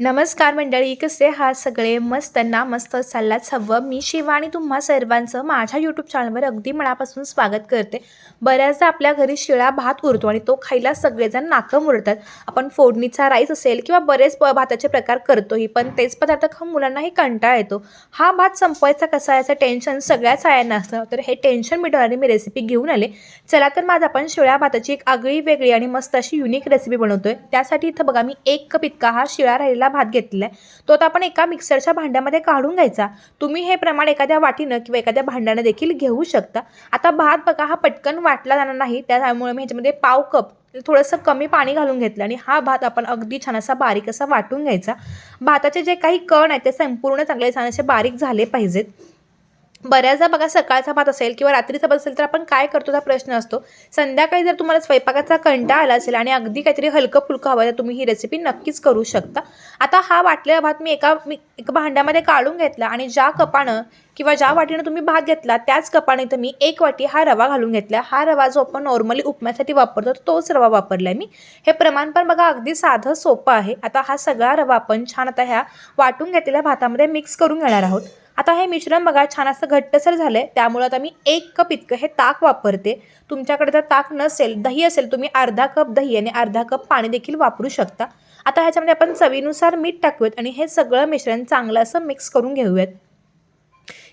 नमस्कार मंडळी कसे हा सगळे? मस्त ना? मस्त चाललाच हवं मी शिवानी आणि तुम्हा सर्वांचं माझ्या यूट्यूब चॅनलवर अगदी मनापासून स्वागत करते. बऱ्याचदा आपल्या घरी शिळा भात उरतो आणि तो खायला सगळेजण नाकं उरतात आपण फोडणीचा राईस असेल किंवा बरेच प भाताचे प्रकार करतोही पण तेच पदार्थ खाऊन मुलांनाही कंटाळा येतो. हा भात संपवायचा कसा याचं टेन्शन सगळ्याच आयांना असतं. तर हे टेन्शन मिटवणारी मी रेसिपी घेऊन आले. चला तर माझं आपण शिळ्या भाताची एक आगळी वेगळी आणि मस्त अशी युनिक रेसिपी बनवतोय. त्यासाठी इथं बघा मी एक कप इतका हा शिळा राहिलेला भात घेतलेला आहे. तो आता आपण एका मिक्सरच्या भांड्यामध्ये काढून घ्यायचा. तुम्ही हे प्रमाण एखाद्या वाटीनं किंवा एखाद्या भांड्यानं देखील घेऊ शकता. आता भात बघा हा पटकन वाटला जाणार नाही. त्यामुळे मी ह्याच्यामध्ये पाव कप थोडंसं कमी पाणी घालून घेतलं आणि हा भात आपण अगदी छान असा बारीक असा वाटून घ्यायचा. भाताचे जे काही कण आहेत ते संपूर्ण चांगले छान असे बारीक झाले पाहिजेत. बऱ्याचदा बघा सकाळचा भात असेल किंवा रात्रीचा भात असेल तर आपण काय करतो हा प्रश्न असतो. संध्याकाळी जर तुम्हाला स्वयंपाकाचा कंटाळा आला असेल आणि अगदी काहीतरी हलकं फुलकं हवं तर तुम्ही ही रेसिपी नक्कीच करू शकता. आता हा वाटलेला भात मी एका मी एका भांड्यामध्ये काढून घेतला आणि ज्या कपानं किंवा ज्या वाटीनं तुम्ही भात घेतला त्याच कपाने तर मी एक वाटी हा रवा घालून घेतला. हा रवा जो आपण नॉर्मली उपम्यासाठी वापरतो तोच रवा वापरला आहे मी. हे प्रमाण पण बघा अगदी साधं सोपं आहे. आता हा सगळा रवा आपण छान आता ह्या वाटून घेतलेल्या भातामध्ये मिक्स करून घेणार आहोत. आता हे मिश्रण बघा छान असं घट्टसर झालं आहे त्यामुळं आता मी एक कप इतकं हे ताक वापरते. तुमच्याकडे जर ताक नसेल दही असेल तुम्ही अर्धा कप दही आणि अर्धा कप पाणी देखील वापरू शकता. आता ह्याच्यामध्ये आपण चवीनुसार मीठ टाकूयात आणि हे सगळं मिश्रण चांगलं असं मिक्स करून घेऊयात.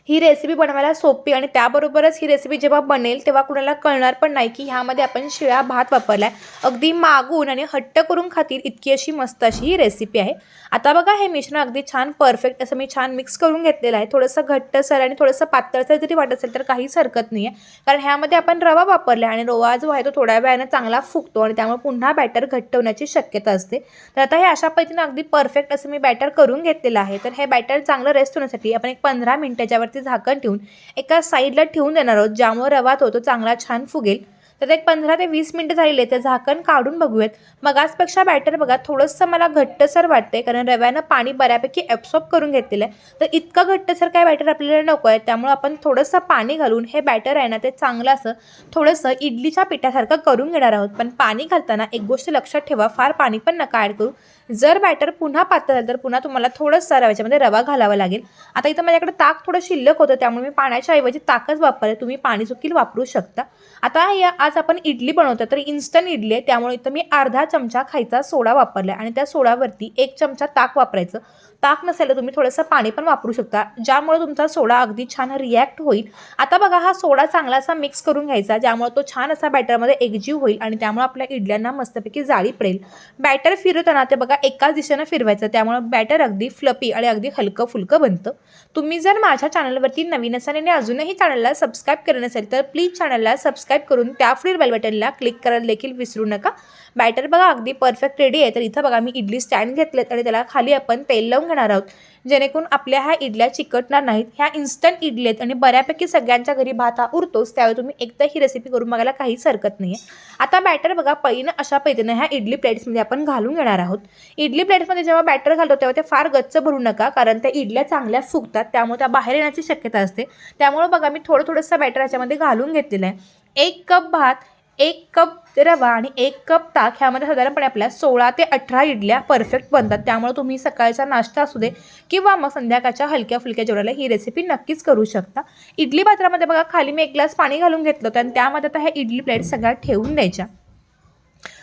ही रेसिपी बनवायला सोपी आणि त्याबरोबरच ही रेसिपी जेव्हा बनेल तेव्हा कुणाला कळणार पण नाही की ह्यामध्ये आपण शिळा भात वापरला आहे अगदी मागून आणि हट्ट करून खातील इतकी अशी मस्त अशी ही रेसिपी आहे. आता बघा हे मिश्रण अगदी छान परफेक्ट असं मी छान मिक्स करून घेतलेलं आहे. थोडंसं घट्टसर आणि थोडंसं पातळसर जरी वाटत असेल तर काहीच हरकत नाही आहे कारण ह्यामध्ये आपण रवा वापरला आहे आणि रवा जो आहे तो थोड्या वेळानं चांगला फुगतो आणि त्यामुळे पुन्हा बॅटर घट्ट होण्याची शक्यता असते. तर आता हे अशा पद्धतीनं अगदी परफेक्ट असं मी बॅटर करून घेतलेलं आहे. तर हे बॅटर चांगलं रेस्ट होण्यासाठी आपण एक पंधरा मिनटाच्यावरती झाकण ठेवून एका साईडला ठेवून देणार आहोत ज्यामुळे रवा तो तो चांगला छान फुगेल. तर एक पंधरा ते वीस मिनटं झालेले ते झाकण काढून बघूयात. मग आजपेक्षा बॅटर बघा थोडंसं मला घट्टसर वाटतंय कारण रव्यानं पाणी बऱ्यापैकी ॲब्सॉर्ब करून घेतलेलं आहे. तर इतकं घट्टसर काय बॅटर आपल्याला नको आहे त्यामुळे आपण थोडंसं पाणी घालून हे बॅटर आहे ना ते चांगलं असं थोडंसं इडलीच्या पिठासारखं करून घेणार आहोत. पण पाणी घालताना एक गोष्ट लक्षात ठेवा फार पाणी पण नका ॲड करू. जर बॅटर पुन्हा पातळ झालं तर पुन्हा तुम्हाला थोडंसं रव्याच्यामध्ये म्हणजे रवा घालावा लागेल. आता इथं माझ्याकडे ताक थोडं शिल्लक होतं त्यामुळे मी पाण्याच्या ऐवजी ताकच वापरले तुम्ही पाणी चुकील वापरू शकता. आता या आज आपण इडली बनवतो तर इन्स्टंट इडली आहे. त्यामुळे इथं मी अर्धा चमचा खायचा सोडा वापरला आणि त्या सोडावरती एक चमचा ताक वापरायचं. ताक नसेल तर तुम्ही थोडंसं पाणी पण वापरू शकता. ज्यामुळे तुमचा सोडा अगदी छान रिॲक्ट होईल. आता बघा हा सोडा चांगला असा मिक्स करून घ्यायचा ज्यामुळे तो छान असा बॅटरमध्ये एकजीव होईल. आणि त्यामुळे आपल्या इडल्यांना मस्तपैकी जाळी पडेल. बॅटर फिरवताना ते बघा एकाच दिशेनं फिरवायचं. त्यामुळं बॅटर अगदी फ्लपी आणि अगदी हलकं फुलकं बनतं. तुम्ही जर माझ्या चॅनलवरती नवीन असाल आणि अजूनही चॅनलला सबस्क्राईब केलं नसेल तर प्लीज चॅनलला सबस्क्राईब करून त्या पुढील बेल बटनला क्लिक करायला देखील विसरू नका. बॅटर बघा अगदी परफेक्ट रेडी आहे. तर इथं बघा मी इडली स्टँड घेतलेत आणि त्याला खाली आपण तेल लावून घेणार आहोत. जेणेकरून आपल्या ह्या इडल्या चिकटणार नाहीत. ह्या इन्स्टंट इडली आहेत आणि बऱ्यापैकी सगळ्यांच्या घरी भात हा उरतोच. त्यावेळी तुम्ही एकदा ही रेसिपी करून बघायला काहीच हरकत नाही आहे आता बॅटर बघा पहिनं अशा पैतीनं ह्या इडली प्लेट्समध्ये आपण घालून घेणार आहोत. इडली प्लेटमध्ये जेव्हा बॅटर घालतो तेव्हा ते फार गच्च भरू नका कारण त्या इडल्या चांगल्या फुगतात त्यामुळे त्या बाहेर येण्याची शक्यता असते. त्यामुळे बघा मी थोडं थोडंसं बॅटर याच्यामध्ये घालून घेतलेलं आहे. एक कप भात एक कप रवा आणि एक कप ताक ह्यामध्ये साधारणपणे आपल्या सोळा ते अठरा इडल्या परफेक्ट बनतात. त्यामुळे तुम्ही सकाळचा नाश्ता असू दे किंवा मग संध्याकाळच्या हलक्या फुलक्या जेवणाला ही रेसिपी नक्कीच करू शकता. इडली पात्रामध्ये बघा खाली मी एक ग्लास पाणी घालून घेतलं होतं आणि त्यामध्ये आता ह्या इडली प्लेट सगळ्या ठेवून द्यायच्या.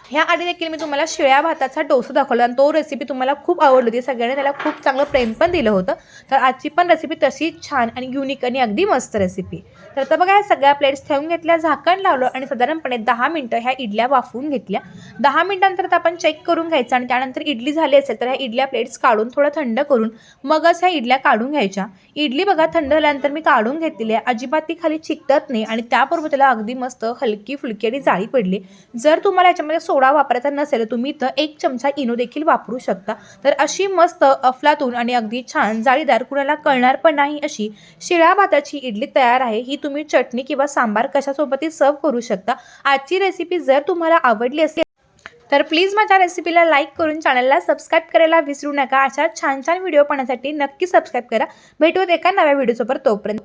ह्या आधी देखील मी तुम्हाला शिळ्या भाताचा डोसा दाखवला आणि तो रेसिपी तुम्हाला खूप आवडली होती. सगळ्यांनी त्याला खूप चांगलं प्रेम पण दिलं होतं. तर आजची पण रेसिपी तशीच छान आणि युनिक आणि अगदी मस्त रेसिपी तर आता बघा ह्या सगळ्या प्लेट्स ठेवून घेतल्या झाकण लावलं आणि साधारणपणे दहा मिनटं ह्या इडल्या वाफवून घेतल्या. दहा मिनटानंतर आपण चेक करून घ्यायचं आणि त्यानंतर इडली झाली असेल तर ह्या इडल्या प्लेट्स काढून थोडं थंड करून मगच ह्या इडल्या काढून घ्यायच्या. इडली बघा थंड झाल्यानंतर मी काढून घेतलेली आहे. अजिबात ती खाली चिकटत नाही आणि त्याबरोबर त्याला अगदी मस्त हलकी फुलकी आणि जाळी पडली. जर तुम्हाला याच्यामध्ये सोडा वापरायचा नसेल तुम्ही इथं एक चमचा इनो देखील वापरू शकता. तर अशी मस्त अफलातून आणि अगदी छान जाळीदार कुणाला कळणार पण नाही अशी शिळ्या भाताची इडली तयार आहे. ही तुम्ही चटणी किंवा सांबार कशासोबतही सर्व करू शकता. आजची रेसिपी जर तुम्हाला आवडली असेल तर प्लीज माझ्या रेसिपीला लाईक करून चॅनलला सबस्क्राईब करायला विसरू नका. अशा छान छान व्हिडिओ पाहण्यासाठी नक्की सबस्क्राईब करा. भेटूत एका नव्या व्हिडिओसोबत तोपर्यंत.